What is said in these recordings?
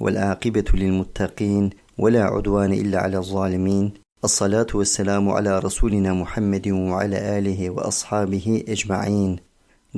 Vel akibetu lil muttaqin ve la udvane illa ala zalimin. As-salatu ve selamu ala Resulina Muhammedin ve ala alihi ve ashabihi ecma'in.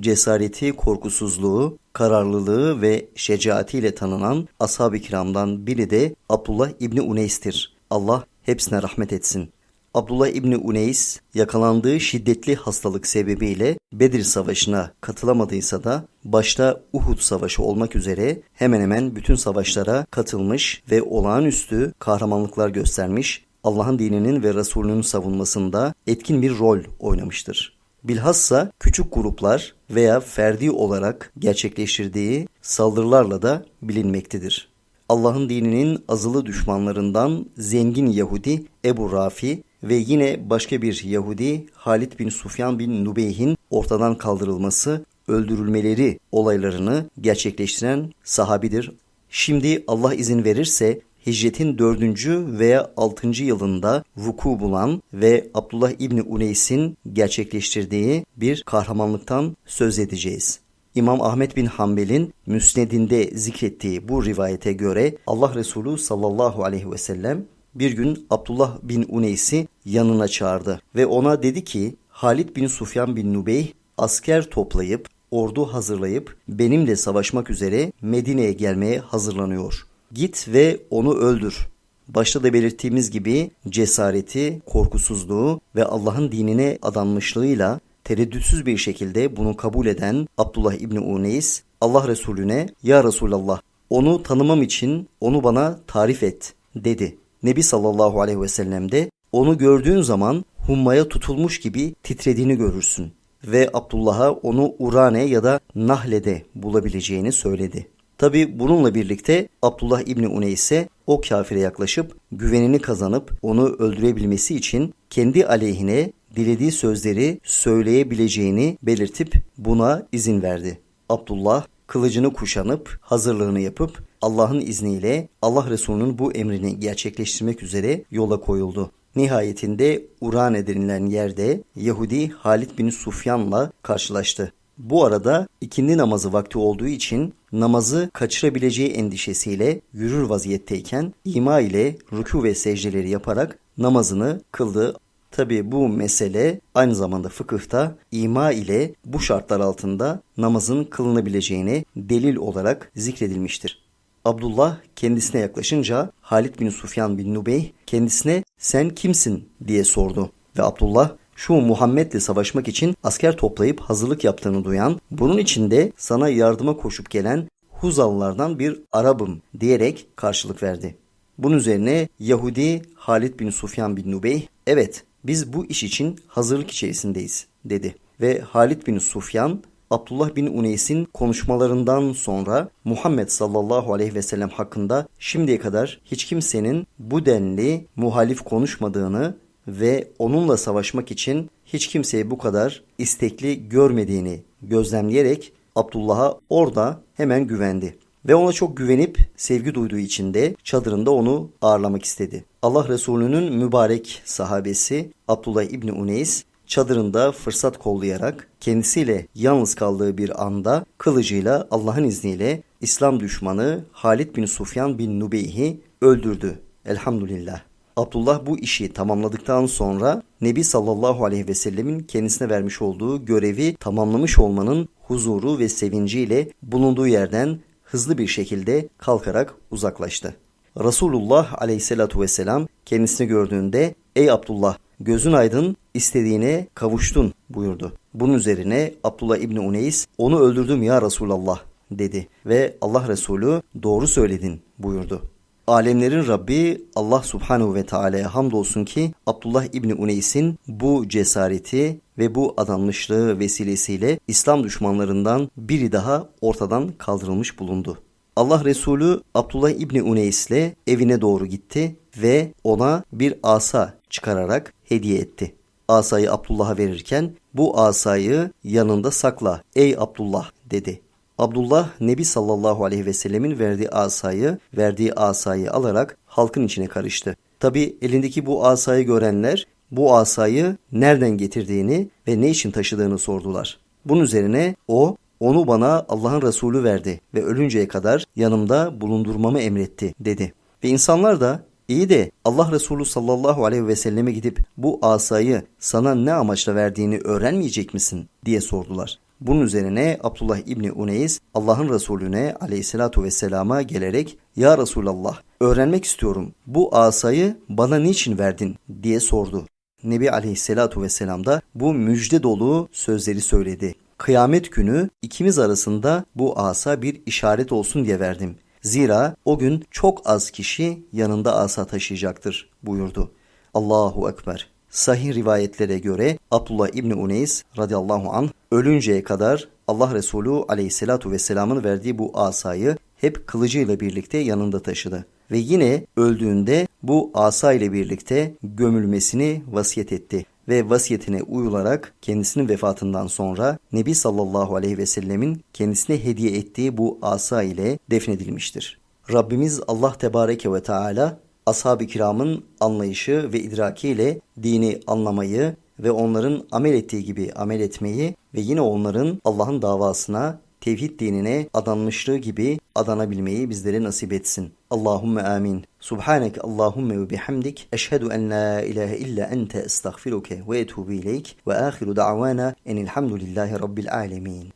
Cesareti, korkusuzluğu, kararlılığı ve şecaatiyle tanınan ashab-ı kiramdan biri de Abdullah İbni Uneys'tir. Allah hepsine rahmet etsin. Abdullah İbni Uneys yakalandığı şiddetli hastalık sebebiyle Bedir Savaşı'na katılamadıysa da başta Uhud Savaşı olmak üzere hemen hemen bütün savaşlara katılmış ve olağanüstü kahramanlıklar göstermiş, Allah'ın dininin ve Resulünün savunmasında etkin bir rol oynamıştır. Bilhassa küçük gruplar veya ferdi olarak gerçekleştirdiği saldırılarla da bilinmektedir. Allah'ın dininin azılı düşmanlarından zengin Yahudi Ebu Rafi ve yine başka bir Yahudi Halid bin Sufyan bin Nubeyh'in ortadan kaldırılması, öldürülmeleri olaylarını gerçekleştiren sahabidir. Şimdi Allah izin verirse hicretin dördüncü veya altıncı yılında vuku bulan ve Abdullah İbni Uneys'in gerçekleştirdiği bir kahramanlıktan söz edeceğiz. İmam Ahmet bin Hanbel'in müsnedinde zikrettiği bu rivayete göre Allah Resulü sallallahu aleyhi ve sellem bir gün Abdullah bin Uneys'i yanına çağırdı ve ona dedi ki Halid bin Sufyan bin Nubeyh asker toplayıp ordu hazırlayıp benimle savaşmak üzere Medine'ye gelmeye hazırlanıyor. Git ve onu öldür. Başta da belirttiğimiz gibi cesareti, korkusuzluğu ve Allah'ın dinine adanmışlığıyla tereddütsüz bir şekilde bunu kabul eden Abdullah İbni Uneys Allah Resulüne Ya Resulallah onu tanımam için onu bana tarif et dedi. Nebi sallallahu aleyhi ve sellem de onu gördüğün zaman hummaya tutulmuş gibi titrediğini görürsün ve Abdullah'a onu Urane ya da Nahle'de bulabileceğini söyledi. Tabi bununla birlikte Abdullah İbni Uneys'e o kafire yaklaşıp güvenini kazanıp onu öldürebilmesi için kendi aleyhine dilediği sözleri söyleyebileceğini belirtip buna izin verdi. Abdullah kılıcını kuşanıp hazırlığını yapıp Allah'ın izniyle Allah Resulü'nün bu emrini gerçekleştirmek üzere yola koyuldu. Nihayetinde Urane denilen yerde Yahudi Halid bin Sufyan'la karşılaştı. Bu arada ikindi namazı vakti olduğu için namazı kaçırabileceği endişesiyle yürür vaziyetteyken ima ile rükû ve secdeleri yaparak namazını kıldı. Tabi bu mesele aynı zamanda fıkıhta ima ile bu şartlar altında namazın kılınabileceğine delil olarak zikredilmiştir. Abdullah kendisine yaklaşınca Halid bin Sufyan bin Nubey kendisine sen kimsin diye sordu. Ve Abdullah şu Muhammed'le savaşmak için asker toplayıp hazırlık yaptığını duyan, bunun içinde sana yardıma koşup gelen Huzalılardan bir Arabım diyerek karşılık verdi. Bunun üzerine Yahudi Halid bin Sufyan bin Nubey, evet biz bu iş için hazırlık içerisindeyiz dedi. Ve Halid bin Sufyan Abdullah bin Uneys'in konuşmalarından sonra Muhammed sallallahu aleyhi ve sellem hakkında şimdiye kadar hiç kimsenin bu denli muhalif konuşmadığını ve onunla savaşmak için hiç kimseyi bu kadar istekli görmediğini gözlemleyerek Abdullah'a orada hemen güvendi. Ve ona çok güvenip sevgi duyduğu için de çadırında onu ağırlamak istedi. Allah Resulü'nün mübarek sahabesi Abdullah İbni Uneys çadırında fırsat kollayarak kendisiyle yalnız kaldığı bir anda kılıcıyla Allah'ın izniyle İslam düşmanı Halid bin Sufyan bin Nubeyh'i öldürdü. Elhamdülillah. Abdullah bu işi tamamladıktan sonra Nebi sallallahu aleyhi ve sellemin kendisine vermiş olduğu görevi tamamlamış olmanın huzuru ve sevinciyle bulunduğu yerden hızlı bir şekilde kalkarak uzaklaştı. Resulullah aleyhissalatu vesselam kendisini gördüğünde ey Abdullah gözün aydın istediğine kavuştun buyurdu. Bunun üzerine Abdullah İbni Uneys onu öldürdüm ya Resulallah dedi ve Allah Resulü doğru söyledin buyurdu. Alemlerin Rabbi Allah Subhanahu ve Teala'ya hamdolsun ki Abdullah İbni Uneys'in bu cesareti ve bu adanmışlığı vesilesiyle İslam düşmanlarından biri daha ortadan kaldırılmış bulundu. Allah Resulü Abdullah İbni Uneys ile evine doğru gitti ve ona bir asa çıkararak hediye etti. Asayı Abdullah'a verirken bu asayı yanında sakla ey Abdullah dedi. Abdullah Nebi sallallahu aleyhi ve sellemin verdiği asayı, verdiği asayı alarak halkın içine karıştı. Tabi elindeki bu asayı görenler bu asayı nereden getirdiğini ve ne için taşıdığını sordular. Bunun üzerine o Onu bana Allah'ın Resulü verdi ve ölünceye kadar yanımda bulundurmamı emretti dedi. Ve insanlar da iyi de Allah Resulü sallallahu aleyhi ve selleme gidip bu asayı sana ne amaçla verdiğini öğrenmeyecek misin diye sordular. Bunun üzerine Abdullah İbni Uneys Allah'ın Resulüne aleyhissalatu vesselama gelerek Ya Resulallah öğrenmek istiyorum bu asayı bana niçin verdin diye sordu. Nebi aleyhissalatu vesselam da bu müjde dolu sözleri söyledi. Kıyamet günü ikimiz arasında bu asa bir işaret olsun diye verdim. Zira o gün çok az kişi yanında asa taşıyacaktır buyurdu. Allahu Ekber. Sahih rivayetlere göre Abdullah İbni Uneys radıyallahu anh ölünceye kadar Allah Resulü aleyhissalatu vesselamın verdiği bu asayı hep kılıcıyla birlikte yanında taşıdı. Ve yine öldüğünde bu asa ile birlikte gömülmesini vasiyet etti ve vasiyetine uyularak kendisinin vefatından sonra Nebi sallallahu aleyhi ve sellemin kendisine hediye ettiği bu asa ile defnedilmiştir. Rabbimiz Allah tebareke ve teala ashab-ı kiramın anlayışı ve idrakiyle dini anlamayı ve onların amel ettiği gibi amel etmeyi ve yine onların Allah'ın davasına tevhid dinine adanmışlığı gibi adanabilmeyi bizlere nasip etsin. Allahumme amin. Subhaneke Allahumme ve bihamdik. Eşhedü en la ilahe illa ente estağfiruke ve etubu ileyk. Ve ahiru da'vana enilhamdülillahi rabbil alemin.